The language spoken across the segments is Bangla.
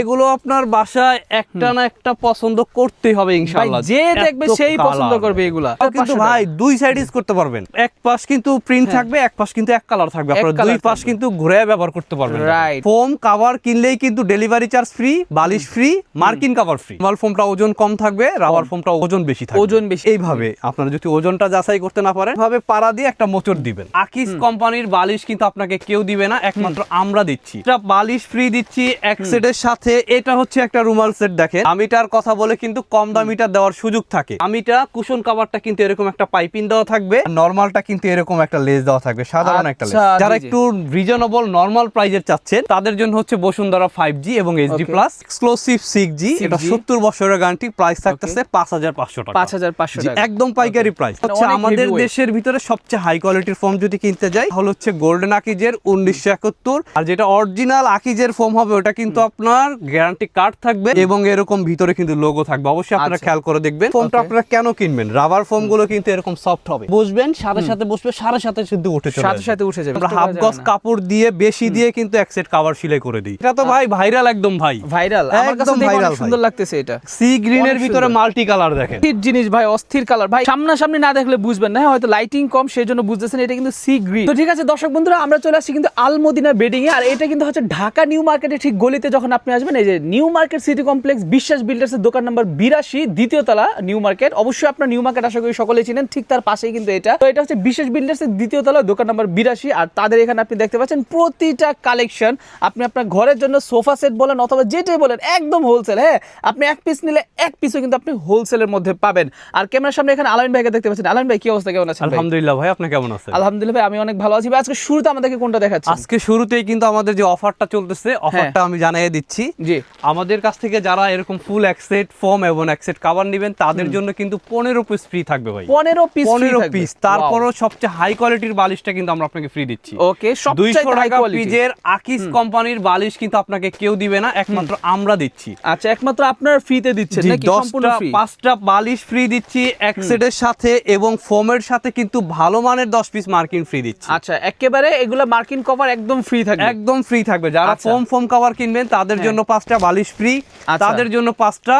এগুলো আপনার বাসায় একটা না একটা পছন্দ করতেই হবে ইনশাআল্লাহ। যে দেখবে সেই পছন্দ করবে এগুলা। কিন্তু ভাই দুই সাইড ইউজ করতে পারবেন। এক পাশ কিন্তু প্রিন্ট হ্যাঁ। থাকবে এক পাশ কিন্তু এক কালার থাকবে। আপনারা দুই পাশ কিন্তু ঘুরে ব্যবহার করতে পারবেন। Right. ফোম কভার কিনলেই কিন্তু ডেলিভারি চার্জ ফ্রি বালিশ ফ্রি মার্কিন কভার ফ্রি নর্মাল ফোমটা ওজন কম থাকবে রাবার ফোমটা ওজন বেশি থাকবে। ওজন বেশি। এইভাবে আপনারা যদি ওজনটা যাচাই করতে না পারেন ভাবে পাড়া দিয়ে একটা মোচড় দিবেন। আকিস কোম্পানির বালিশ কিন্তু আপনাকে কেউ দিবে না একমাত্র আমরা দিচ্ছি। এটা বালিশ ফ্রি দিচ্ছি এক সেটের সাথে এটা হচ্ছে একটা রুমাল সেট দেখেন। আমিটার কথা বলে কিন্তু কম দামিটা দেওয়ার সুযোগ থাকে। আমিটা কুশন কাভারটা কিন্তু এরকম একটা পাইপিং দেওয়া থাকবে। নর্মালটা কিন্তু এরকম একটা লেস দেওয়া থাকবে সাধারণ একটা লেস আচ্ছা, যারা। একটু রিজনেবল নর্মাল প্রাইজের চাচ্ছেন তাদের জন্য হচ্ছে বসুন্ধরা ফাইভ জি এবং HD. Plus exclusive six G 6G এটা সত্তর বছরের গ্যারান্টি প্রাইস থাকতেছে পাঁচ হাজার পাঁচশো টাকা। পাঁচ হাজার পাঁচশো একদম পাইকারি প্রাইস মানে হচ্ছে আমাদের দেশের ভিতরে সবচেয়ে হাই কোয়ালিটির ফোম যদি কিনতে যাই তাহলে হচ্ছে গোল্ডেন আকিজের উনিশশো একাত্তর। আর যেটা অরিজিনাল আকিজের ফোম হবে ওটা কিন্তু আপনার গ্যারান্টি কার্ড থাকবে এবং এরকম ভিতরে কিন্তু লোগো থাকবে। অবশ্যই আপনারা আচ্ছা। খেয়াল করে দেখবেন। ফোমটা আপনারা কেন কিনবেন? রাবার ফোমগুলো কিন্তু এরকম সফট হবে। বসবেন সাথে সাথে বসবে সাথে সাথে কিন্তু উঠে চলে সাথে সাথে উঠে যাবে আমরা হাফ গজ কাপড় দিয়ে বেশি দিয়ে কিন্তু এক সেট কাভার সেলাই করে দিই। এটা তো ভাই ভাইরাল একদম ভাই। ভাইরাল আমার কাছে একদম অনেক সুন্দর লাগতেছে এটা। সি গ্রিনের অনেক ভিতরে মাল্টি কালার দেখেন। অস্থির জিনিস ভাই অস্থির কালার ভাই সামনাসামনি না দেখলে বুঝবেন না হ্যাঁ, হয়তো লাইটিং কম সেই জন্য বুঝতেছেন এটা কিন্তু সি গ্রিন তো ঠিক আছে দর্শক বন্ধুরা আমরা চলে আসছি কিন্তু আলমদিনা বেডিং এ আর এটা কিন্তু হচ্ছে ঢাকা নিউ মার্কেটে ঠিক গলিতে যখন আপনি আসবেন এই যে new market city complex Biswas builders এর দোকান নাম্বার বিরাশি দ্বিতীয় তলা নিউ মার্কেট অবশ্যই আপনার নিউ মার্কেট আশা করি সকলে চিনেন ঠিক তার পাশেই কিন্তু এটা। তো এটা হচ্ছে বিশেষ বিল্ডার্স এর দ্বিতীয় তলা দোকান নাম্বার বিরাশি। আর তাদের এখানে আপনি দেখতে পাচ্ছেন প্রতিটা কালেকশন আপনি আপনার ঘরের জন্য সোফা সেট বলেন অথবা যেটাই বলেন একদম হোলসেল হ্যাঁ? আপনি এক পিস নিলে এক পিসও কিন্তু আপনি হোলসেলের মধ্যে পাবেন। আর ক্যামেরার সামনে এখানে আলামিন ভাইকে দেখতে পাচ্ছেন। আলামিন ভাই কি অবস্থা? কেমন আছেন ভাই? আলহামদুলিল্লাহ ভাই আপনি কেমন আছেন? আলহামদুলিল্লাহ ভাই আমি অনেক ভালো আছি। ভাই আজকে শুরুতে আমাদেরকে কোনটা দেখাচ্ছেন? আজকে শুরুতেই কিন্তু আমাদের যে অফারটা চলতেছে অফারটা আমি জানিয়ে দিচ্ছি। জি। আমাদের কাছ থেকে যারা এরকম ফুল অ্যাকসেট ফোম এবং অ্যাকসেট কাভার নেবেন তাদের জন্য কিন্তু পনেরো পিস ফ্রি থাকবে ভাই। পনেরো পিস পনেরো পিস তারপরও সবচেয়ে হাই কোয়ালিটির বালিশটা কিন্তু আমরা আপনাকে ফ্রি দিচ্ছি। ওকে দুইশো টাকা পিজের আকিস কোম্পানির বালিশ কিন্তু আপনাকে কেউ দিবে না একমাত্র আমরা দিচ্ছি। আচ্ছা একমাত্র আপনার ফ্রিতে দিচ্ছেন নাকি সম্পূর্ণ ফ্রি পাঁচটা বালিশ ফ্রি দিচ্ছি এক সেটের সাথে এবং ফোমের সাথে কিন্তু ভালো মানের দশ পিস মার্কিন ফ্রি দিচ্ছি। আচ্ছা একেবারে এগুলো মার্কিন কভার একদম ফ্রি থাকবে। একদম ফ্রি থাকবে। যারা। ফোম ফোম কভার কিনবেন তাদের হ্যাঁ। জন্য পাঁচটা বালিশ ফ্রি আচ্ছা। তাদের জন্য পাঁচটা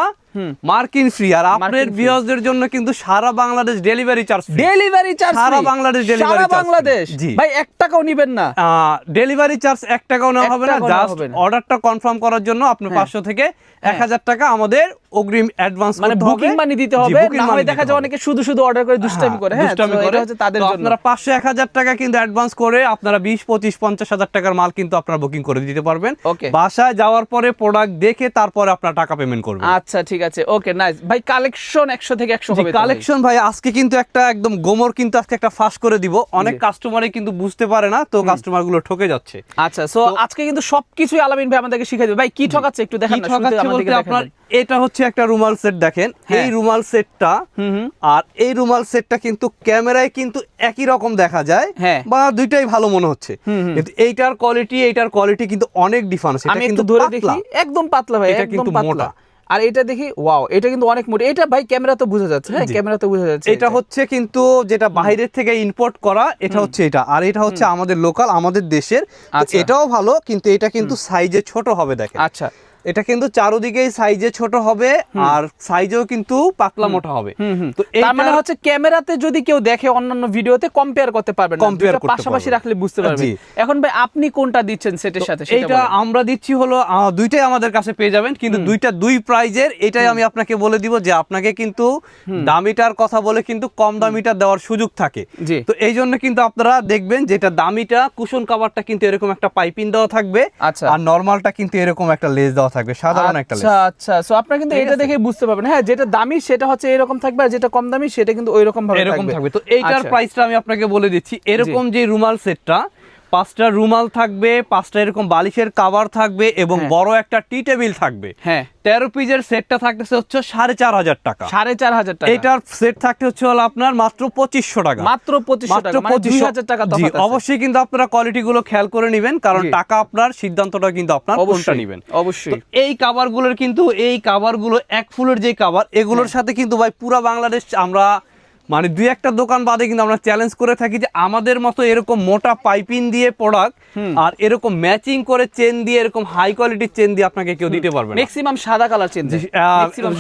মার্কিন ফ্রি আর আপনার মার্কিন ভিউয়ারদের জন্য কিন্তু সারা Bangladesh delivery charge delivery charge সারা বাংলাদেশ ডেলিভারি সারা বাংলাদেশ। ভাই 1 টাকাও নেবেন না। ডেলিভারি চার্জ 1 টাকাও নেওয়া হবে না। জাস্ট অর্ডারটা কনফার্ম করার জন্য আপনি হ্যাঁ। পাঁচশো থেকে এক হাজার টাকা আমাদের অগ্রিম অ্যাডভান্স মানে বুকিং মানি দিতে হবে না দেখা যায় অনেকে শুধু শুধু অর্ডার করে দুষ্টামি করে। হ্যাঁ দুষ্টামি করে। হচ্ছে তাদের জন্য। আপনারা পাঁচশো এক হাজার টাকা কিন্তু অ্যাডভান্স করে আপনারা বিশ পঁচিশ পঞ্চাশ হাজার টাকার মাল কিন্তু আপনারা বুকিং করে দিতে পারবেন। বাসায় যাওয়ার পরে প্রোডাক্ট দেখে তারপরে আপনার টাকা পেমেন্ট করবেন। আচ্ছা ঠিক আছে। ওকে নাইস ভাই কালেকশন একশো থেকে একশো হবে কালেকশন ভাই? আজকে কিন্তু একটা একদম গোমর কিন্তু আজকে একটা ফাঁস করে দিব। অনেক জি। কাস্টমারে কিন্তু বুঝতে পারে না তো কাস্টমারগুলো ঠকে যাচ্ছে। আচ্ছা সো আজকে কিন্তু সবকিছুই আলামিন ভাই আমাদেরকে শিখিয়ে দেবে। ভাই কি ঠকাচ্ছে একটু দেখান না ঠকাচ্ছে আমাদেরকে দেখান। এটা হচ্ছে একটা রুমাল সেট দেখেন। হ্যাঁ। এই রুমাল সেটটা আর এই রুমাল সেটটা কিন্তু ক্যামেরায় কিন্তু একই রকম দেখা যায় হ্যাঁ। বা দুইটাই ভালো মনে হচ্ছে। কিন্তু এইটার কোয়ালিটি এইটার কোয়ালিটি কিন্তু অনেক ডিফারেন্স এটা কিন্তু ধরে দেখি। একদম পাতলা ভাই এটা কিন্তু মোটা। আর এটা দেখি ওয়াও এটা কিন্তু অনেক মোটা। এটা ভাই ক্যামেরা তো বোঝা যাচ্ছে হ্যাঁ ক্যামেরা তো বোঝা যাচ্ছে। এটা হচ্ছে কিন্তু যেটা বাইরের থেকে ইম্পোর্ট করা এটা হচ্ছে এটা। আর এটা হচ্ছে আমাদের লোকাল আমাদের দেশের। আচ্ছা। এটাও ভালো কিন্তু এটা কিন্তু সাইজে ছোট হবে দেখেন। আচ্ছা। এটা কিন্তু চারোদিকেই সাইজে ছোট হবে আর সাইজেও কিন্তু পাতলা মোটা হবে। তো তার মানে হচ্ছে ক্যামেরাতে যদি কেউ দেখে অন্যান্য ভিডিওতে কম্পেয়ার করতে পারবেন করতে পাশাপাশি রাখলে বুঝতে পারবে। এখন ভাই আপনি কোনটা দিচ্ছেন সেটের সাথে বলেন। আমরা দিচ্ছি হলো দুইটাই আমাদের কাছে পেয়ে যাবেন কিন্তু দুইটা দুই প্রাইজের এটাই আমি আপনাকে বলে দিব যে আপনাকে কিন্তু দামিটার কথা বলে কিন্তু কম দামিটা দেওয়ার সুযোগ থাকে। তো এই জন্য কিন্তু আপনারা দেখবেন যেটা দামিটা কুশন কাভারটা কিন্তু এরকম একটা পাইপিং দেওয়া থাকবে আচ্ছা। আর নর্মালটা কিন্তু এরকম একটা লেস দেওয়া থাকবে সাধারণ একটা লেস আচ্ছা আচ্ছা। সো আপনারা কিন্তু এটা দেখে বুঝতে পারবেন। হ্যাঁ যেটা দামি সেটা হচ্ছে এরকম থাকবে আর যেটা কম দামি সেটা কিন্তু ওই রকম ভাবে এরকম থাকবে। তো এইটার আচ্ছা। প্রাইসটা আমি আপনাকে বলে দিচ্ছি। এরকম যে রুমাল সেটটা পাঁচটা রুমাল থাকবে পাঁচটা এরকম বালিশের কাভার থাকবে এবং হ্যাঁ। বড় একটা টি টেবিল থাকবে। হ্যাঁ। তেরো পিসের সেটটা থাকতেছে হচ্ছে সাড়ে চার হাজার টাকা। সাড়ে চার হাজার টাকা। এটার সেট থাকতে হচ্ছে হলো আপনার মাত্র পঁচিশশো টাকা। মাত্র পঁচিশশো টাকা মানে হাজার টাকা জি অবশ্যই কিন্তু আপনারা কোয়ালিটি গুলো খেয়াল করে নেবেন কারণ টাকা আপনার সিদ্ধান্তটা কিন্তু আপনার অবশ্যই নেবেন। অবশ্যই। এই কাভারগুলোর কিন্তু এই কাভারগুলো এক ফুলের যে কাভার এগুলোর সাথে কিন্তু ভাই পুরা বাংলাদেশ আমরা মানে দুই একটা দোকান বাদে কিন্তু আমরা চ্যালেঞ্জ করে থাকি যে আমাদের মতো এরকম মোটা পাইপিং দিয়ে প্রোডাক্ট আর এরকম ম্যাচিং করে চেন দিয়ে এরকম হাই কোয়ালিটির চেন দিয়ে আপনাকে কেউ দিতে পারবে না। ম্যাক্সিমাম সাদা কালার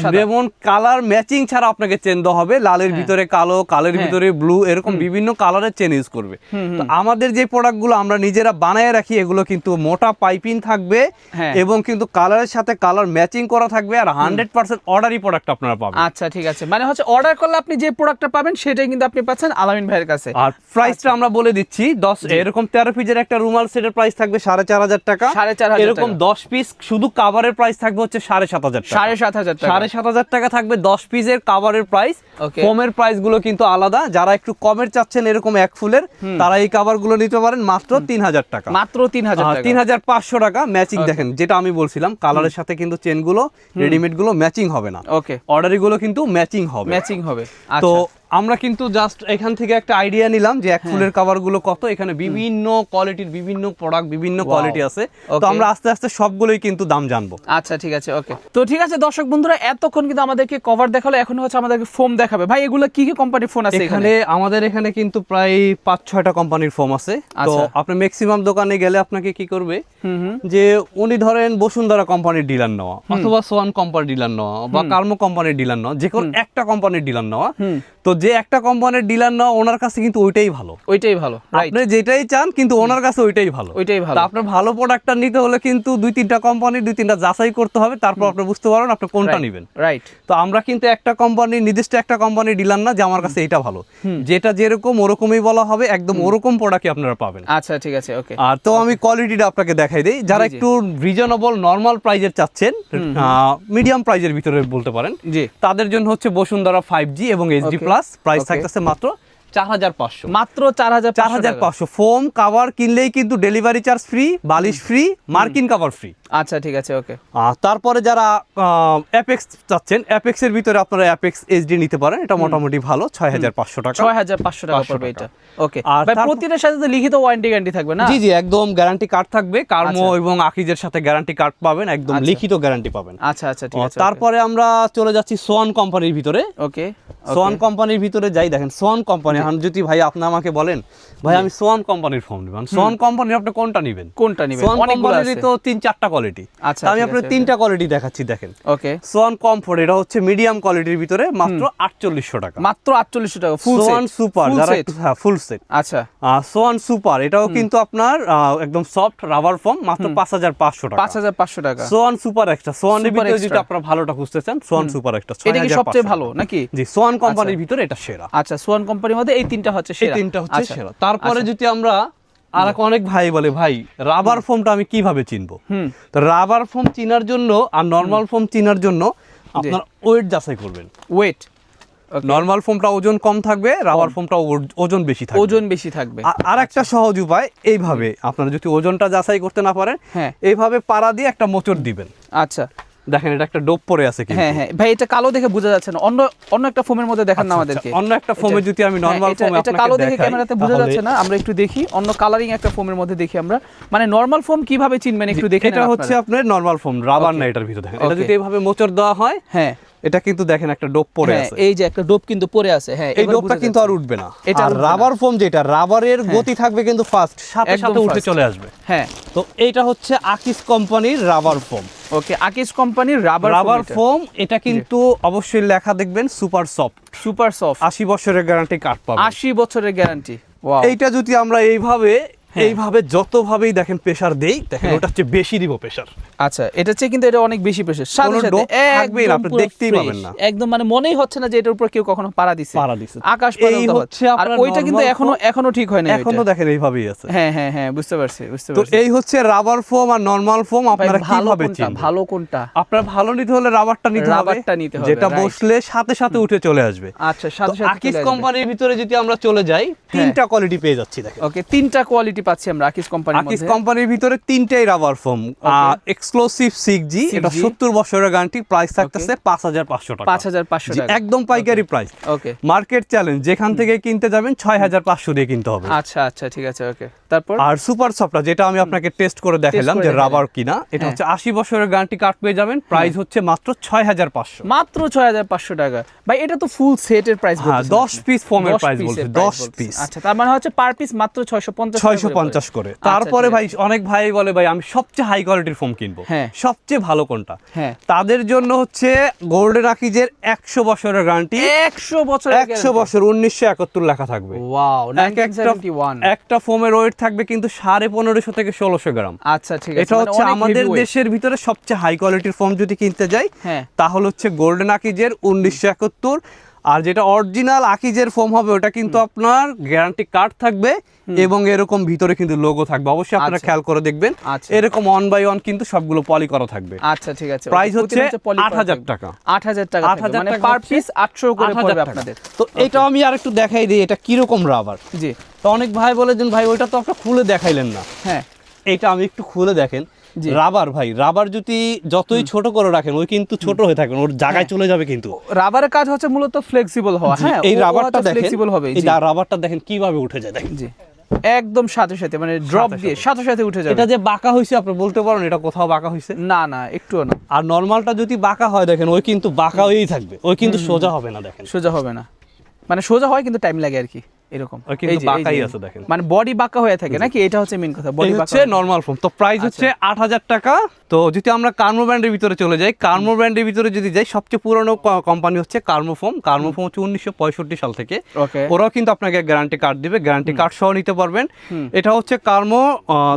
সাদা। যেমন কালার ম্যাচিং ছাড়া আপনাকে চেন দেওয়া হবে। লালের ভিতরে কালো কালের হ্যাঁ। ভিতরে ব্লু এরকম বিভিন্ন কালারের চেন ইউজ করবে। তো আমাদের যে প্রোডাক্টগুলো আমরা নিজেরা বানায় রাখি এগুলো কিন্তু মোটা পাইপিং থাকবে হ্যাঁ। এবং কিন্তু কালারের সাথে কালার ম্যাচিং করা থাকবে আর হান্ড্রেড পার্সেন্ট অর্ডারি প্রোডাক্ট আপনারা পাবেন। আচ্ছা ঠিক আছে। মানে হচ্ছে অর্ডার করলে আপনি যে প্রোডাক্টটা পাবেন সেটাই কিন্তু আপনি পাচ্ছেন আলামিন ভাইয়ের কাছে। আর প্রাইসটা আমরা বলে দিচ্ছি দশ এরকম তেরো পিসের একটা রুমাল সেটের প্রাইস থাকবে সাড়ে চার হাজার টাকা। 4,500 এরকম টাকা। দশ পিস শুধু কাভারের প্রাইস থাকবে হচ্ছে সাড়ে সাত হাজার টাকা। সাড়ে সাত হাজার টাকা। সাড়ে সাত হাজার টাকা থাকবে দশ পিসের কাভারের প্রাইস কমের প্রাইসগুলো কিন্তু আলাদা। যারা একটু কমের চাচ্ছেন এরকম এক ফুলের তারা এই কাভারগুলো নিতে পারেন মাত্র তিন হাজার টাকা। মাত্র তিন হাজার টাকা। তিন হাজার পাঁচশো টাকা ম্যাচিং দেখেন যেটা আমি বলছিলাম কালারের সাথে কিন্তু চেনগুলো রেডিমেডগুলো ম্যাচিং হবে না। ওকে অর্ডারি গুলো কিন্তু ম্যাচিং হবে। ম্যাচিং হবে। তো আচ্ছা। আমরা কিন্তু জাস্ট এখান থেকে একটা আইডিয়া নিলাম যে এক ফুলের কাভারগুলো কত। এখানে বিভিন্ন কোয়ালিটির বিভিন্ন প্রোডাক্ট বিভিন্ন কোয়ালিটি আছে। তো আমরা আস্তে আস্তে সবগুলোই কিন্তু দাম জানব। আচ্ছা ঠিক আছে ওকে তো ঠিক আছে দর্শক বন্ধুরা এতক্ষণ কিন্তু আমাদেরকে কভার দেখাল এখন হচ্ছে আমাদেরকে ফোম দেখাবে। ভাই এগুলো কি কি কোম্পানির ফোন আছে এখানে আমাদের এখানে কিন্তু প্রায় পাঁচ ছয়টা কোম্পানির ফোম আছে। তো আচ্ছা। আপনি ম্যাক্সিমাম দোকানে গেলে আপনাকে কি করবে যে উনি ধরেন বসুন্ধরা কোম্পানির ডিলার নেওয়া অথবা সোয়ান কোম্পানির ডিলার নেওয়া বা কার্মো কোম্পানির ডিলার নেওয়া যে কোনো একটা কোম্পানির ডিলার নেওয়া। তো যে একটা কোম্পানির ডিলার নেওয়া ওনার কাছে কিন্তু ওইটাই ভালো। ওইটাই ভালো আপনি যেটাই চান কিন্তু ওনার কাছে ওইটাই ভালো। ওইটাই ভালো। তা আপনার ভালো প্রোডাক্টটা নিতে হলে কিন্তু দুই তিনটা কোম্পানি দুই তিনটা যাচাই করতে হবে তারপর আপনি বুঝতে পারবেন আপনি কোনটা নেবেন। রাইট তো আমরা কিন্তু একটা কোম্পানি নির্দিষ্ট একটা কোম্পানি ডিলার না যে আমার কাছে এটা ভালো। যেটা যেরকম ওরকমই বলা হবে একদম ওরকম প্রোডাক্টই আপনারা পাবেন। আচ্ছা ঠিক আছে ওকে আর তো আমি কোয়ালিটিটা আপনাকে দেখাই দিই। যারা। একটু রিজনেবল নর্মাল প্রাইজের চাচ্ছেন মিডিয়াম প্রাইজের ভিতরে বলতে পারেন জি। তাদের জন্য হচ্ছে বসুন্ধরা ফাইভ জি এবং H HD Okay. Plus price. থাকতেছে মাত্র চার হাজার পাঁচশো। মাত্র চার হাজার চার হাজার পাঁচশো। ফোম কাভার কিনলেই কিন্তু ডেলিভারি চার্জ ফ্রি বালিশ ফ্রি মার্কিন কাভার ফ্রি। আচ্ছা ঠিক আছে ওকে। তারপরে যারা অ্যাপেক্স চাচ্ছেন অ্যাপেক্সের ভিতরে আপনারা অ্যাপেক্স এইচডি নিতে পারেন। এটা মোটামুটি ভালো ছয় হাজার পাঁচশো টাকা। ছয় হাজার পাঁচশো টাকা পড়বে এটা। ওকে। আর প্রতিটার সাথে তো লিখিত ওয়ারেন্টি গ্যারান্টি থাকবে না? জি জি একদম গ্যারান্টি কার্ড থাকবে। কার্মো আচ্ছা। এবং আকিজের সাথে গ্যারান্টি কার্ড পাবেন একদম আচ্ছা। লিখিত গ্যারান্টি পাবেন। আচ্ছা আচ্ছা ঠিক আছে তারপরে আমরা চলে যাচ্ছি সোয়ান কোম্পানির ভিতরে। ওকে সোয়ান কোম্পানির ভিতরে যাই দেখেন সোয়ান কোম্পানি এখন যদি ভাই আপনি আমাকে বলেন। ভাই আমি সোয়ান কোম্পানির ফোন নেবেন সোয়ান কোম্পানির আপনি কোনটা নেবেন? কোনটা নিবেন? সোয়ান কোম্পানির তো তিন চারটা কোয়ালিটি আচ্ছা, আমি আছে, তিনটা কোয়ালিটি দেখাচ্ছি দেখেন। ওকে। সোয়ান কমফোর্ট এটা হচ্ছে মিডিয়াম কোয়ালিটির ভিতরে মাত্র আটচল্লিশশো টাকা। মাত্র আটচল্লিশশো টাকা ফুল সোয়ান সুপার যারা একটু হ্যাঁ ফুল সেট আচ্ছা। সোয়ান সুপার এটাও কিন্তু আপনার একদম সফট রাবার ফর্ম মাত্র পাঁচ হাজার পাঁচশো টাকা। পাঁচ হাজার পাঁচশো টাকা। সোয়ান সুপার একটা সোয়ানের ভিতরে যদি। আপনারা ভালোটা খুঁজতেছেন সোয়ান সুপার এক্সট্রা এটা কি সবচেয়ে ভালো নাকি? জি সোয়ান কোম্পানির ভিতরে এটা সেরা। আচ্ছা সোয়ান কোম্পানির মধ্যে এই তিনটা হচ্ছে এই তিনটা হচ্ছে আচ্ছা, সেরা। তারপরে আচ্ছা। যদি আমরা আর অনেক ভাই বলে ভাই রাবার ফোমটা আমি কীভাবে চিনবো? তো রাবার ফোম চিনার জন্য আর নর্মাল ফোম চিনার জন্য আপনার ওয়েট যাচাই করবেন। ওয়েট নর্মাল ফোমটা ওজন কম থাকবে রাবার ফোমটা ওজন বেশি থাকবে। ওজন বেশি থাকবে। আর একটা সহজ উপায় এইভাবে আপনারা যদি ওজনটা যাচাই করতে না পারেন হ্যাঁ। এইভাবে পাড়া দিয়ে একটা মোচড় দিবেন। আচ্ছা। দেখেন এটা একটা ডোপ পরে আছে কিন্তু। হ্যাঁ হ্যাঁ। ভাই এটা কালো দেখে বোঝা যাচ্ছে না। অন্য অন্য একটা ফোমের মধ্যে দেখান না আচ্ছা, আমাদেরকে। অন্য একটা ফোমে যদি আমি হ্যাঁ, নর্মাল এটা- ফোমে এটা কালো দেখে ক্যামেরাতে বোঝা যাচ্ছে না। আমরা একটু দেখি। অন্য কালারিং একটা ফোমের মধ্যে দেখি আমরা। মানে নরমাল ফোম কীভাবে চিনবেন একটু দেখে এটা হচ্ছে আপনার। নর্মাল ফোম রাবার না এটার ভিতরে দেখেন। এটা যদি এইভাবে মোচড় দেওয়া হয় হ্যাঁ। এটা কিন্তু দেখেন একটা ডোপ পড়ে হ্যাঁ, আছে। এই যে একটা ডোপ কিন্তু পড়ে আছে হ্যাঁ এই ডোপটা কিন্তু আর উঠবে না। এটা। রাবার ফোম যেটা রাবারের গতি থাকবে কিন্তু ফাস্ট সাথে সাথে উঠে চলে আসবে। হ্যাঁ। তো এইটা হচ্ছে আকিস কোম্পানির রাবার ফোম ওকে আকিস কোম্পানির রাবার রাবার ফোম এটা। কিন্তু অবশ্যই লেখা দেখবেন সুপার সফট সুপার সফট আশি বছরের গ্যারান্টি কার্ড পাবেন। আশি বছরের গ্যারান্টি ওয়াও এইটা যদি আমরা এইভাবে এইভাবে যতভাবেই দেখেন প্রেসার দেই দেখেন হ্যাঁ। ওটা হচ্ছে বেশি দিব প্রেসার আচ্ছা এটা চেয়ে কিন্তু এটা অনেক বেশি প্রেশার সাথে সাথে একদম আপনি দেখতেই পাবেন না। একদম মানে মনেই হচ্ছে না যে এটার উপর কেউ কখনো পাড়া দিছে। পাড়া দিছে। আকাশ পর্যন্ত হচ্ছে। আর ওইটা কিন্তু এখনও এখনও ঠিক হয় না এখনও দেখেন এইভাবেই আছে। হ্যাঁ হ্যাঁ হ্যাঁ বুঝতে পারছি বুঝতে পারছি। তো এই হচ্ছে রাবার ফোম আর নরমাল ফোম আপনারা ভালো কীভাবে কোনটা? চিনবেন? ভালো কোনটা? আপনার ভালো নিতে হলে রাবারটা নিতে হবে রাবারটা নিতে হবে, যেটা বসলে সাথে সাথে উঠে চলে আসবে। আচ্ছা সাথে সাথে আকিস কোম্পানির ভিতরে যদি আমরা চলে যাই তিনটা কোয়ালিটি পেয়ে যাচ্ছি দেখেন। ওকে তিনটা কোয়ালিটি পাচ্ছি আমরা আকিস কোম্পানির আকিস কোম্পানির ভিতরে তিনটাই rubber foam exclusive six G 6G এটা সত্তর বছরের গ্যারান্টি প্রাইস থাকতেছে পাঁচ হাজার পাঁচশো টাকা। পাঁচ হাজার পাঁচশো জি, টাকা। একদম পাইকারি প্রাইস ওকে মার্কেট চ্যালেঞ্জ যেখান থেকে কিনতে যাবেন ছয় হাজার পাঁচশো দিয়ে কিনতে হবে। আচ্ছা আচ্ছা ঠিক আছে ওকে তারপর? আর সুপার যেটা আমি আপনাকে টেস্ট করে দেখালাম যে রাবার কিনা এটা হ্যাঁ। হচ্ছে আশি বছরের গ্যারান্টি কার্ড পেয়ে যাবেন। প্রাইস হচ্ছে মাত্র ছয় হাজার পাঁচশো। মাত্র ছয় হাজার পাঁচশো টাকা। ভাই এটা তো ফুল সেটের প্রাইস পিস ফোমের প্রাইস বলছে দশ পিস আচ্ছা তার মানে হচ্ছে পার পিস মাত্র ছয়শো পঞ্চাশ ছয়শো পঞ্চাশ করে। তারপরে ভাই অনেক ভাই বলে ভাই আমি সবচেয়ে হাই কোয়ালিটির ফোম কিনবো। হ্যাঁ। সবচেয়ে ভালো কোনটা? হ্যাঁ। তাদের জন্য হচ্ছে গোল্ডেন আকিজের একশো বছরের গ্যারান্টি একশো বছর একশো বছর উনিশশো একাত্তর লেখা থাকবে। ওয়াও একটা ফোমের ওয়েট থাকবে কিন্তু সাড়ে পনেরোশো থেকে ষোলোশো গ্রাম। আচ্ছা ঠিক আছে। এটা হচ্ছে আমাদের দেশের ভিতরে সবচেয়ে হাই কোয়ালিটির ফোম যদি কিনতে যাই হ্যাঁ। তাহলে হচ্ছে গোল্ডেন আকিজের উনিশশো একাত্তর আর যেটা অরিজিনাল আকিজের ফোম হবে ওটা কিন্তু আপনার গ্যারান্টি কার্ড থাকবে এবং এরকম ভিতরে কিন্তু লোগো থাকবে। অবশ্যই আপনারা আচ্ছা। খেয়াল করে দেখবেন। আচ্ছা। এরকম ওয়ান বাই ওয়ান কিন্তু সবগুলো পলি করা থাকবে। আচ্ছা ঠিক আছে। প্রাইস হচ্ছে আট হাজার টাকা। আট হাজার টাকা আট হাজার মানে পার পিস আটশো করে পড়বে আপনাদের। তো এটা আমি আর একটু দেখাই দিই এটা কীরকম রাবার জি। তো অনেক ভাই বলেছেন ভাই ওইটা তো আপনার খুলে দেখাইলেন না। হ্যাঁ। এটা আমি একটু খুলে দেখেন। রাবার ভাই রাবার যদি যতই ছোট করে রাখেন ওই কিন্তু ছোট হয়ে থাকবেন ওর জায়গায় চলে যাবে কিন্তু। রাবারের কাজ হচ্ছে মূলত ফ্লেক্সিবল হওয়া হ্যাঁ এই রাবারটা দেখেন ফ্লেক্সিবল হবে এই রাবারটা দেখেন কীভাবে উঠে যায় দেখেন। জি একদম সাথে সাথে মানে ড্রপ সাথে। দিয়ে সাথে সাথে উঠে যাবে। এটা যে বাঁকা হয়েছে আপনি বলতে পারেন এটা কোথাও বাঁকা হয়েছে? না না একটুও না। আর নর্মালটা যদি বাঁকা হয় দেখেন ওই কিন্তু বাঁকা হয়েই থাকবে ওই কিন্তু সোজা হবে না দেখেন। সোজা হবে না। মানে সোজা হয় কিন্তু টাইম লাগে আর কি। এরকম। এই যে, এই বাঁকাই যে, আছে দেখেন। মানে বডি বাঁকা হয়ে থাকে নাকি? এটা হচ্ছে মেন কথা বডি হচ্ছে। নর্মাল ফোম তো প্রাইস হচ্ছে আট হাজার টাকা। তো যদি আমরা কার্মো ব্র্যান্ডের ভিতরে চলে যাই কার্মো ব্র্যান্ডের ভিতরে যদি যাই সবচেয়ে পুরনো কোম্পানি হচ্ছে কার্মো কার্মো হচ্ছে সাল থেকে। ওরাও কিন্তু আপনাকে গ্যারান্টি কার্ড দিবে। গ্যারান্টি কার্ড সহ নিতে পারবেন। এটা হচ্ছে কার্মো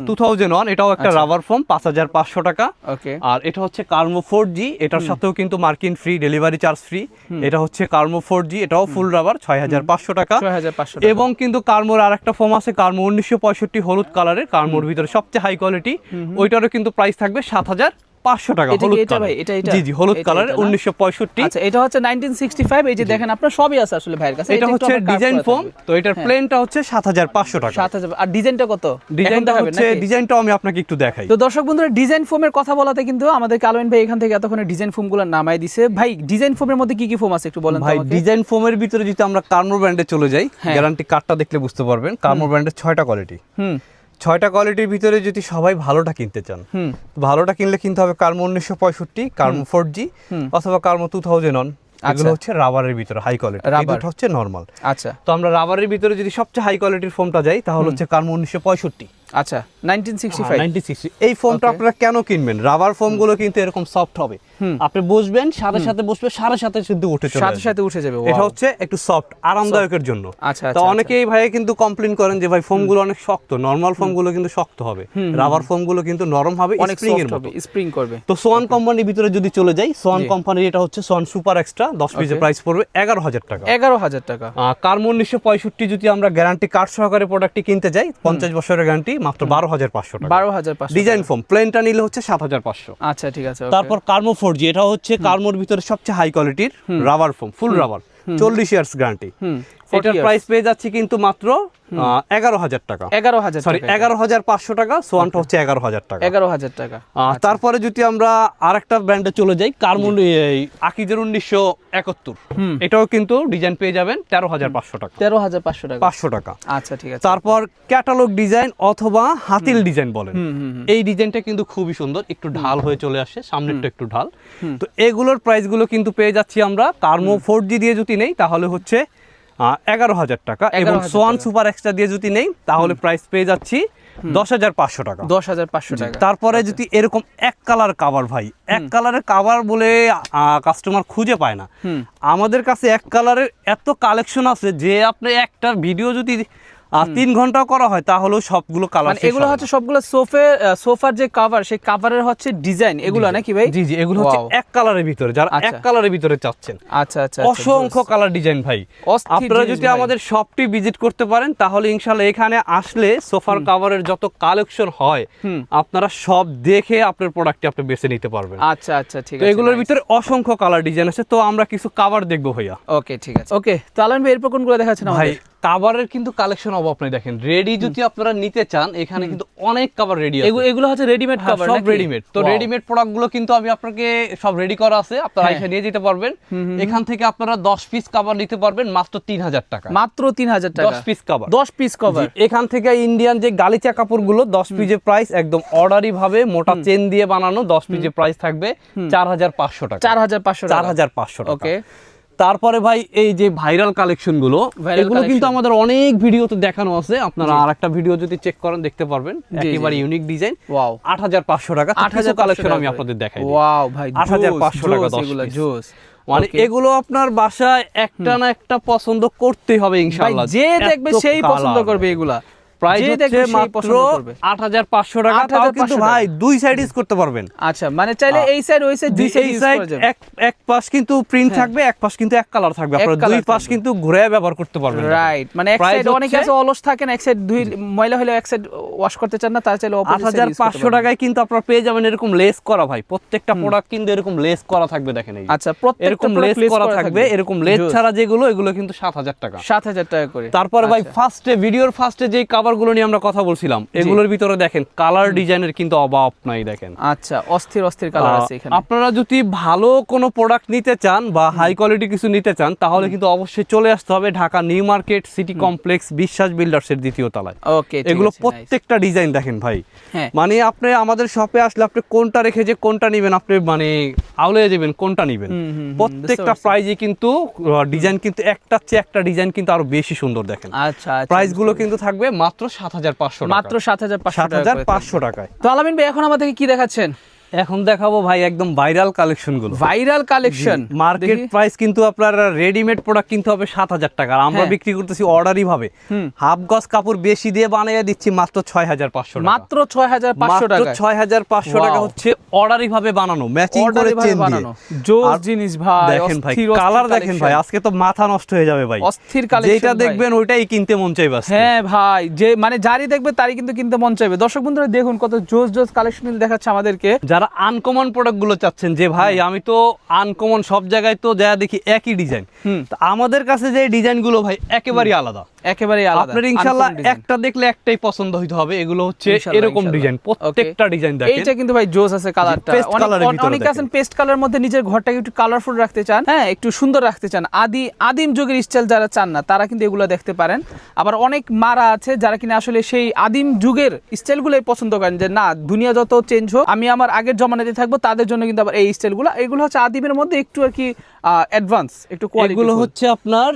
টু থাউজেন্ড ওয়ান এটাও একটা আচ্ছা। রাবার হাজার পাঁচশো টাকা। আর এটা হচ্ছে কার্মো ফোর জি এটার সাথেও কিন্তু মার্কিন ফ্রি ডেলিভারি চার্জ ফ্রি এটা হচ্ছে কার্মো ফোর জি এটাও ফুল রাবার ছয় হাজার পাঁচশো টাকা। ছয় হাজার পাঁচশো এবং কিন্তু কার্মোর আর একটা ফোম আছে কার্মো উনিশশো পঁয়ষট্টি হলুদ কালারের কার্মোর ভিতরে সবচেয়ে হাই কোয়ালিটি ওইটারও কিন্তু প্রাইস থাকবে সাত হাজার পাঁচশো টাকা এটা ভাই? এটা এটা? জি জি হলুদ কালার উনিশশো পঁয়ষট্টি। আচ্ছা এটা হচ্ছে 1965 এই যে দেখেন আপনার সবই আছে আসলে ভাইয়ের কাছে। এটা হচ্ছে ডিজাইন ফোম তো এটার হ্যাঁ। প্লেনটা হচ্ছে সাত হাজার পাঁচশো টাকা। সাত হাজার আর ডিজাইনটা কত? ডিজাইনটা হচ্ছে? ডিজাইনটাও আমি আপনাকে একটু দেখাই। তো দর্শক বন্ধুরা ডিজাইন ফোমের কথা বলাতে কিন্তু আমাদের কালওয়েন ভাই এখান থেকে এতক্ষণে ডিজাইন ফোমগুলো নামাই দিছে। ভাই ডিজাইন ফোমের মধ্যে কি কি ফোম আছে একটু বলেন ভাই ডিজাইন ফোমের ভিতরে যদি আমরা কার্মো ব্র্যান্ডে চলে যাই হ্যাঁ। গ্যারান্টি কার্ডটা দেখলে বুঝতে পারবেন। কার্মো ব্র্যান্ডের ছয়টা কোয়ালিটি হুম। ছয়টা কোয়ালিটির ভিতরে যদি সবাই ভালোটা কিনতে চান ভালোটা কিনলে কিনতে হবে কার্মো উনিশশো পঁয়ষট্টি কার্মো ফোর জি অথবা কার্মো টু থাউজেন্ড অন এগুলো। হচ্ছে রাবারের ভিতরে হাই কোয়ালিটি রাবার। হচ্ছে নর্মাল আচ্ছা। তো আমরা রাবারের ভিতরে যদি সবচেয়ে হাই কোয়ালিটির ফোনটা যাই তাহলে হচ্ছে কার্মো উনিশশো পঁয়ষট্টি। আচ্ছা 1965 এই ফোমটা আপনারা কেন কিনবেন? রাবার ফোমগুলো কিন্তু এরকম সফট হবে। আপনি বসবেন সাথে সাথে বসবে সাথে সাথে শুদ্ধ উঠে চলে সাথে সাথে উঠে যাবে এটা হচ্ছে একটু সফট আরামদায়কের জন্য। আচ্ছা তো আচ্ছা অনেকেই ভাই কিন্তু কমপ্লেন করেন যে ভাই ফোমগুলো অনেক শক্ত নর্মাল ফোমগুলো কিন্তু শক্ত হবে। রাবার ফোমগুলো কিন্তু নরম হবে আচ্ছা। স্প্রিং এর মতো। স্প্রিং করবে। তো সোয়ান কোম্পানির ভিতরে যদি চলে যাই সোয়ান। কোম্পানির এটা হচ্ছে সোয়ান সুপার এক্সট্রা দশ পিসের প্রাইস পড়বে এগারো হাজার টাকা। এগারো হাজার টাকা। কার্মো উনিশশো পঁয়ষট্টি যদি আমরা গ্যারান্টি কার্ড সহকারে প্রোডাক্টটি কিনতে যাই পঞ্চাশ বছরের গ্যারান্টি মাত্র বারো হাজার পাঁচশো টাকা। বারো হাজার পাঁচশো ডিজাইন ফোম প্লেনটা নিলে হচ্ছে সাত হাজার পাঁচশো। আচ্ছা ঠিক আছে তারপর কার্মো ফোর জি এটা হচ্ছে কার্মোর ভিতরে সবচেয়ে হাই কোয়ালিটির রাবার ফোম ফুল রাবার চল্লিশ ইয়ার্স গ্যারান্টি। এটার প্রাইস পেয়ে যাচ্ছি কিন্তু মাত্র এগারো হাজার টাকা। এগারো হাজার সরি এগারো হাজার পাঁচশো টাকা সোয়ানটা হচ্ছে এগারো হাজার টাকা। এগারো হাজার টাকা। তারপরে যদি আমরা আরেকটা ব্র্যান্ডে চলে যাই কার্মন আকিজের উনিশশো একাত্তর। এটাও কিন্তু ডিজাইন পেয়ে যাবেন তেরো হাজার পাঁচশো টাকা। তেরো হাজার পাঁচশো টাকা। পাঁচশো টাকা। আচ্ছা ঠিক আছে। তারপর ক্যাটালগ ডিজাইন অথবা হাতিল ডিজাইন বলেন। এই ডিজাইনটা কিন্তু খুবই সুন্দর একটু ঢাল হয়ে চলে আসে সামনেরটা একটু ঢাল। তো এগুলোর প্রাইসগুলো কিন্তু পেয়ে যাচ্ছি আমরা কার্মো ফোর জি দিয়ে যদি নেই তাহলে হচ্ছে এগারো হাজার টাকা এবং সোয়ান সুপার এক্সট্রা দিয়ে যদি নেই তাহলে প্রাইস পেয়ে যাচ্ছি দশ হাজার পাঁচশো টাকা। দশ হাজার পাঁচশো টাকা। তারপরে যদি এরকম এক কালার কাভার ভাই এক কালারের কাভার বলে কাস্টমার খুঁজে পায় না। আমাদের কাছে এক কালারের এত কালেকশন আছে যে আপনি একটা ভিডিও যদি আহ, তিন ঘণ্টা করা হয় তাহলেও সবগুলো কালার মানে এগুলো হচ্ছে সবগুলো সোফে সোফার যে কভার সেই কভারের হচ্ছে ডিজাইন এগুলো নাকি ভাই? জি জি এগুলো হচ্ছে এক কালারের ভিতরে যারা এক আচ্ছা। কালারের ভিতরে চাচ্ছেন। আচ্ছা আচ্ছা অসংখ্য কালার ডিজাইন ভাই। আপনারা যদি আমাদের শপটি ভিজিট করতে পারেন তাহলে ইনশাআল্লাহ এখানে আসলে সোফার কাভারের যত কালেকশন হয় আপনারা সব দেখে আপনার প্রোডাক্টটি আপনি বেছে নিতে পারবেন। আচ্ছা আচ্ছা ঠিক আছে এগুলোর ভিতরে অসংখ্য কালার ডিজাইন আছে তো আমরা কিছু কাভার দেখব ভাইয়া। ওকে ঠিক আছে। ওকে তো আলম ভাই এরপর কোনগুলো দেখাচ্ছেন ভাই কাভারের কিন্তু কালেকশন অভাব নাই দেখেন। রেডি যদি আপনারা নিতে চান এখানে কিন্তু অনেক কাভার রেডি আছে। এগুলো হচ্ছে রেডিমেড হ্যাঁ, কভার সব রেডিমেড তো রেডিমেড প্রোডাক্টগুলো কিন্তু আমি আপনাকে সব রেডি করা আছে। আপনারা হ্যাঁ। এসে নিয়ে যেতে পারবেন। এখান থেকে আপনারা দশ পিস কাভার নিতে পারবেন মাত্র তিন হাজার টাকা। মাত্র তিন হাজার টাকা। দশ পিস কাভার দশ পিস কভার এখান থেকে ইন্ডিয়ান যে গালিচা কাপড়গুলো দশ পিসের প্রাইস একদম অর্ডারি ভাবে মোটা চেন দিয়ে বানানো দশ পিসের প্রাইস থাকবে চার হাজার পাঁচশো টাকা। চার হাজার পাঁচশো চার হাজার পাঁচশো টাকা। ওকে তারপরে ভাই এই যে ভাইরাল কালেকশনগুলো এগুলো কিন্তু আমাদের অনেক ভিডিওতে দেখানো আছে। আপনারা আর একটা ভিডিও যদি চেক করেন দেখতে পারবেন। একেবারে ইউনিক ডিজাইন ওয়াও আট হাজার পাঁচশো টাকা। আট হাজার কালেকশন আমি আপনাদের দেখাই। ওয়াও ভাই 8,500 টাকা, দশ এগুলো piece। জোস। মানে এগুলো আপনার বাসায় একটা না একটা পছন্দ করতেই হবে ইনশাআল্লাহ। যে দেখবে সেই পছন্দ করবে এগুলা। প্রাইস হচ্ছে মাত্র টাকা তাও কিন্তু ভাই দুই সাইড ইউজ করতে পারবেন। আচ্ছা মানে চাইলে এই সাইড ওই সাইড দুই দুই- সাইড ইউজ করা যাবে। এক এক পাশ কিন্তু প্রিন্ট হ্যাঁ। থাকবে এক পাশ কিন্তু এক কালার থাকবে। আপনারা দুই পাশ কিন্তু ঘুরে ব্যবহার করতে পারবেন রাইট মানে এক সাইড অনেক আছে অলস থাকেন এক সাইড দুই ময়লা হলে এক সাইড ওয়াশ করতে চান না তার চাইলে আট অপোজিট হাজার পাঁচশো টাকায় কিন্তু আপনারা পেয়ে যাবেন এরকম লেস করা ভাই। প্রত্যেকটা প্রোডাক্ট কিন্তু এরকম লেস করা থাকবে দেখেন এই আচ্ছা এরকম লেস করা থাকবে এরকম লেস ছাড়া যেগুলো এগুলো কিন্তু সাত হাজার টাকা। সাত হাজার টাকা করে। তারপরে ভাই। ফার্স্টে ভিডিওর ফার্স্টে যে কাভার গুলো নিয়ে আমরা কথা বলছিলাম এগুলোর ভিতরে দেখেন কালার ডিজাইনের কিন্তু অভাব নাই দেখেন। আচ্ছা অস্থির অস্থির কালার আছে এখানে। আপনারা যদি ভালো কোনো প্রোডাক্ট নিতে চান বা হাই কোয়ালিটি কিছু নিতে চান তাহলে কিন্তু অবশ্যই চলে আসতে হবে Dhaka new market city complex Biswas builders এর দ্বিতীয় তলায়। ওকে এগুলো প্রত্যেকটা ডিজাইন দেখেন ভাই। হ্যাঁ। মানে আপনি আমাদের শপে আসলে আপনি কোনটা রেখে যে কোনটা নেবেন আপনি মানে আউলে যাবেন কোনটা নেবেন। প্রত্যেকটা। প্রাইজে কিন্তু ডিজাইন কিন্তু একটা চেয়ে একটা ডিজাইন কিন্তু আরও বেশি সুন্দর দেখেন। আচ্ছা আচ্ছা প্রাইসগুলো কিন্তু থাকবে মাত্র সাত হাজার পাঁচশো মাত্র সাত হাজার পাঁচশো সাত হাজার পাঁচশো টাকায়। তো আলামিন ভাই এখন আমাদেরকে কি দেখাচ্ছেন? এখন দেখাবো ভাই একদম ভাইরাল কালেকশনগুলো। ভাইরাল কালেকশন মার্কেট প্রাইস কিন্তু আপনার রেডিমেড প্রোডাক্ট কিনতে হবে সাত হাজার টাকা। আমরা হ্যাঁ। বিক্রি করতেছি অর্ডারই ভাবে। হাফ গজ কাপড় বেশি দিয়ে বানিয়ে দিচ্ছি মাত্র ছয় হাজার পাঁচশো মাত্র ছয় হাজার পাঁচশো টাকা ছয় হাজার পাঁচশো টাকা হচ্ছে অর্ডারই ভাবে বানানো ম্যাচিং করে চেন দিয়ে। জোস জিনিস ভাই দেখেন ভাই কালার দেখেন ভাই আজকে তো মাথা নষ্ট হয়ে যাবে ভাই। অস্থির কালেকশন যেটা দেখবেন ওইটাই কিনতে মন চাইবে আজকে। হ্যাঁ ভাই যে মানে যারই দেখবে তারই কিন্তু কিনতে মন চাইবে। দর্শক বন্ধুরা দেখুন কত জোস জোস কালেকশন দেখাচ্ছে আমাদেরকে। যারা আনকমন প্রোডাক্টগুলো চাচ্ছেন যে ভাই আমি তো আনকমন সব জায়গায় তো যা দেখি একই ডিজাইন আমাদের কাছে যে ডিজাইনগুলো ভাই একেবারেই আলাদা। একেবারে আলাদা। আপনার একটা দেখলে একটাই পছন্দ হইতে হবে এগুলো হচ্ছে এরকম ডিজাইন প্রত্যেকটা ডিজাইন দেখেন। এইটা কিন্তু ভাই জোস আছে কালারটা অনেকে। আছেন পেস্ট কালার মধ্যে নিজের ঘরটাকে একটু কালারফুল রাখতে চান হ্যাঁ একটু সুন্দর রাখতে চান। আদি আদিম যুগের স্টাইল যারা চান না তারা কিন্তু এগুলো দেখতে পারেন। আবার অনেক মারা আছে যারা কিনা আসলে সেই আদিম যুগের স্টাইলগুলোই পছন্দ করেন যে না দুনিয়া যত চেঞ্জ হোক আমি আমার আগের জমানাতে থাকব তাদের জন্য কিন্তু আবার এই স্টাইলগুলো এগুলো হচ্ছে আদিমের মধ্যে একটু আর কি অ্যাডভান্স একটু এগুলো হচ্ছে আপনার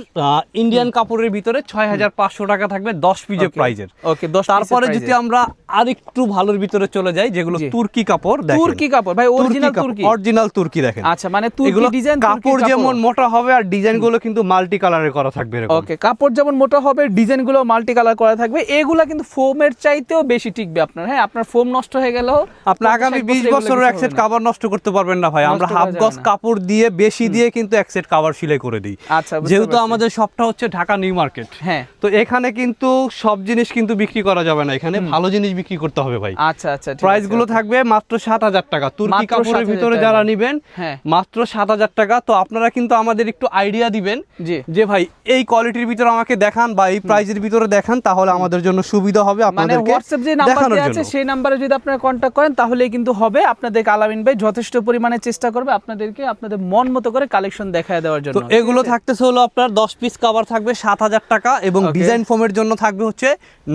ইন্ডিয়ান কাপড়ের ভিতরে ছয় হাজার পাঁচশো টাকা থাকবে দশ পিজের প্রাইজের ওকে দশ তারপরে যদি আমরা আরেকটু ভালোর ভিতরে চলে যাই যেগুলো তুর্কি কাপড় তুর্কি কাপড় ভাই অরিজিনাল তুর্কি। অরিজিনাল তুর্কি দেখেন। আচ্ছা মানে তুর্কি ডিজাইন কাপড় যেমন মোটা হবে আর ডিজাইনগুলো কিন্তু মাল্টি কালারের করা থাকবে এরকম। ওকে কাপড় যেমন মোটা হবে ডিজাইনগুলো মাল্টি কালার করা থাকবে। এগুলা কিন্তু ফোমের চাইতেও বেশি টিকবে আপনার হ্যাঁ? আপনার ফোম নষ্ট হয়ে গেলেও আপনি আগামী বিশ বছরের এক সেট কাভার নষ্ট করতে পারবেন না ভাই। আমরা হাফ গজ কাপড় দিয়ে বেশি দিয়ে কিন্তু এক সেট কাভার সেলাই করে দিই। আচ্ছা যেহেতু আমাদের শপটা হচ্ছে ঢাকা নিউ মার্কেট হ্যাঁ। তো এখানে কিন্তু সব জিনিস কিন্তু বিক্রি করা যাবে না। এখানে ভালো জিনিস বিক্রি করতে হবে ভাই। আচ্ছা আচ্ছা প্রাইসগুলো থাকবে মাত্র সাত হাজার টাকা। তুর্কি কাপড়ের ভিতরে যারা নিবেন হ্যাঁ। মাত্র সাত হাজার টাকা। তো আপনারা কিন্তু আমাদের একটু আইডিয়া দিবেন জি। যে ভাই এই কোয়ালিটির ভিতরে আমাকে দেখান বা এই প্রাইজের ভিতরে দেখান তাহলে আমাদের জন্য সুবিধা হবে মানে আপনাদেরকে হোয়াটসঅ্যাপ যে নাম্বার দেওয়া আছে সেই নাম্বারে যদি আপনারা কন্ট্যাক্ট করেন তাহলেই কিন্তু হবে। আপনাদেরকে আলামিন ভাই যথেষ্ট পরিমাণে চেষ্টা করবে আপনাদেরকে আপনাদের মন মতো করে কালেকশন দেখায় দেওয়ার জন্য। তো এগুলো থাকতেছে হলো আপনার দশ পিস কভার থাকবে সাত হাজার টাকা এবং. ডিজাইন ফোমের জন্য থাকবে হচ্ছে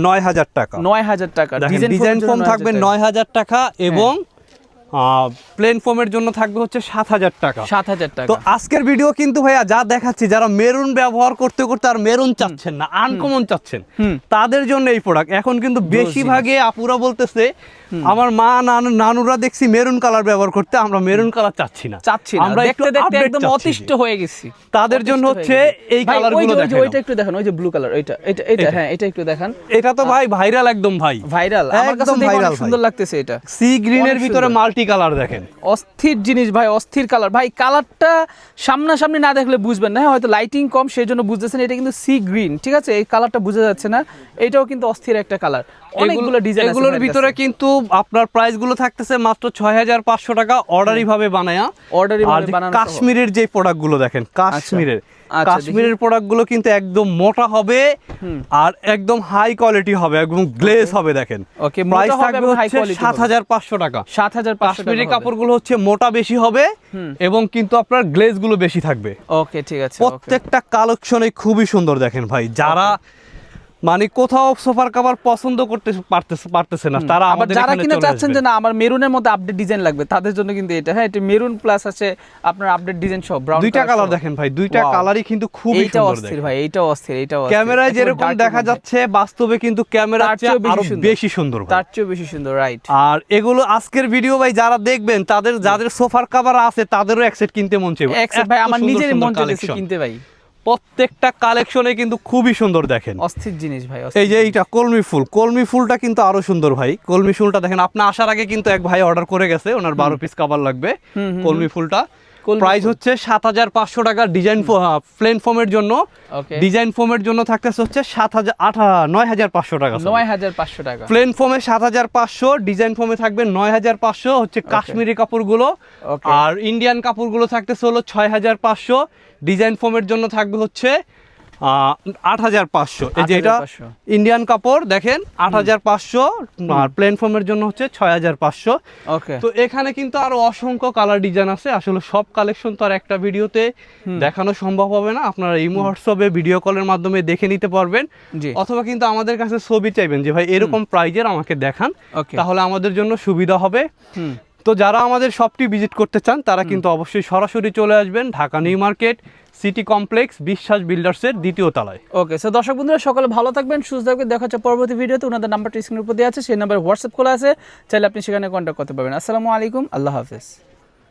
নয় হাজার টাকা। নয় হাজার টাকা। ডিজাইন ফোম থাকবে নয় হাজার টাকা। এবং প্লেন ফোমের জন্য থাকবে হচ্ছে সাত হাজার টাকা। সাত হাজার টাকা। তো আজকের ভিডিও কিন্তু ভাইয়া যা দেখাচ্ছি যারা মেরুন ব্যবহার করতে করতে আর মেরুন চাচ্ছেন না আনকমন চাচ্ছেন তাদের জন্য এই প্রোডাক্ট এখন কিন্তু বেশিরভাগে আপুরা বলতেছে আমার মা নানুরা দেখছি মেরুন কালার ব্যবহার করতে আমরা মেরুন কালার চাচ্ছি না। চাচ্ছি না। আমরা দেখতে দেখতে একদম অতিষ্ঠ হয়ে গেছি। তাদের জন্য হচ্ছে এই ভাই, কালারগুলো যে- ওই যে- দেখানো। ওইটা একটু দেখান ওই যে ব্লু কালার ওইটা এটা এটা। হ্যাঁ এটা একটু দেখান। এটা তো ভাই ভাইরাল একদম ভাই। ভাইরাল আমার কাছে দেখে সুন্দর লাগতেছে এটা। সি গ্রিনের ভিতরে সুন্দর। মাল্টি কালার দেখেন। অস্থির জিনিস ভাই অস্থির কালার ভাই কালারটা সামনাসামনি না দেখলে বুঝবেন না। হ্যাঁ, হয়তো লাইটিং কম সেই জন্য বুঝতেছেন এটা কিন্তু সি গ্রিন ঠিক আছে? এই কালারটা বোঝা যাচ্ছে না। এটাও কিন্তু অস্থির একটা কালার অনেকগুলো ডিজাইন এগুলোর ভিতরে কিন্তু আপনার প্রাইসগুলো থাকতেছে মাত্র ছয় হাজার পাঁচশো টাকা। অর্ডারি ভাবে বানায়া। অর্ডারি আর যে কাশ্মীরের যে প্রোডাক্টগুলো দেখেন কাশ্মীরের। আচ্ছা, কাশ্মীরের প্রোডাক্টগুলো কিন্তু একদম মোটা হবে আর একদম হাই কোয়ালিটি হবে একদম গ্লেজ হবে দেখেন। ওকে প্রাইস থাকবে হচ্ছে quality সাত হবে। হাজার পাঁচশো টাকা। সাত হাজার কাপড় কাপড়গুলো হচ্ছে মোটা বেশি হবে এবং কিন্তু আপনার গ্লেজগুলো বেশি থাকবে। ওকে ঠিক আছে প্রত্যেকটা কালেকশনে খুবই সুন্দর দেখেন ভাই। যারা মানে কোথাও সোফার কাভার পছন্দ করতে পারতেছে পারতেছে না। তারা আবার যারা কিনা চাচ্ছেন যে না আমার মেরুনের মধ্যে আপডেট ডিজাইন লাগবে তাদের জন্য কিন্তু এটা। হ্যাঁ এটা মেরুন প্লাস আছে আপনার আপডেট ডিজাইন সব ব্রাউন দুইটা কালার দেখেন ভাই দুইটা কালারই কিন্তু এইটা সুন্দর অস্থির ভাই এইটাও অস্থির এইটাও অস্থির। ক্যামেরায় যেরকম দেখা যাচ্ছে বাস্তবে কিন্তু ক্যামেরা আরও। বেশি সুন্দর। তার চেয়েও বেশি সুন্দর রাইট আর এগুলো আজকের ভিডিও ভাই যারা দেখবেন তাদের যাদের সোফার কাভার আছে তাদেরও এক সেট কিনতে মন চাইবে। এক্সেট ভাই আমার নিজের মন চাইছে কিনতে ভাই। প্রত্যেকটা কালেকশনে কিন্তু খুবই সুন্দর দেখেন। অস্থির জিনিস ভাই এই যে এইটা কলমি ফুল। কলমি ফুলটা কিন্তু আরও সুন্দর ভাই। কলমি ফুলটা দেখেন আপনি আসার আগে কিন্তু এক ভাই অর্ডার করে গেছে ওনার বারো পিস কাভার লাগবে কলমি ফুলটা। প্রাইস হচ্ছে সাত হাজার পাঁচশো টাকা ডিজাইন প্লেন ফোমের জন্য। ডিজাইন ফোমের জন্য থাকতেছে হচ্ছে সাত হাজার আঠা নয় হাজার পাঁচশো টাকা নয় হাজার পাঁচশো টাকা। প্লেন ফোমে সাত হাজার পাঁচশো ডিজাইন ফোমে থাকবে নয় হাজার পাঁচশো হচ্ছে কাশ্মীরি কাপড়গুলো. আর ইন্ডিয়ান কাপড়গুলো থাকতেছে হলো ছয় হাজার পাঁচশো। ডিজাইন ফোমের জন্য থাকবে হচ্ছে আট হাজার পাঁচশো। এই যে এটা ইন্ডিয়ান কাপড় দেখেন আট হাজার পাঁচশো আর প্লেন ফোমের জন্য হচ্ছে ছয় হাজার পাঁচশো। ওকে। তো এখানে কিন্তু আরও অসংখ্য কালার ডিজাইন আছে। আসলে সব কালেকশন তো আর একটা ভিডিওতে দেখানো সম্ভব হবে না। আপনারা এই হোয়াটসঅ্যাপে ভিডিও কলের মাধ্যমে দেখে নিতে পারবেন। অথবা কিন্তু আমাদের কাছে ছবি চাইবেন যে ভাই এরকম প্রাইজের আমাকে দেখান। তাহলে আমাদের জন্য সুবিধা হবে। হুম। তো যারা আমাদের শপটি ভিজিট করতে চান তারা কিন্তু অবশ্যই সরাসরি চলে আসবেন Dhaka new market city complex Biswas বিল্ডার্সের দ্বিতীয় তলায়। ওকে সো দর্শক বন্ধুরা সকলে ভালো থাকবেন সুস্থ থাকবেন। দেখা হচ্ছে পরবর্তী ভিডিওতে ওনাদের নাম্বারটা স্ক্রিনের উপর দেওয়া আছে সেই নাম্বারে হোয়াটসঅ্যাপ খোলা আছে চাইলে আপনি সেখানে কন্ট্যাক্ট করতে পারবেন। আসসালামু আলাইকুম আল্লাহ হাফেজ।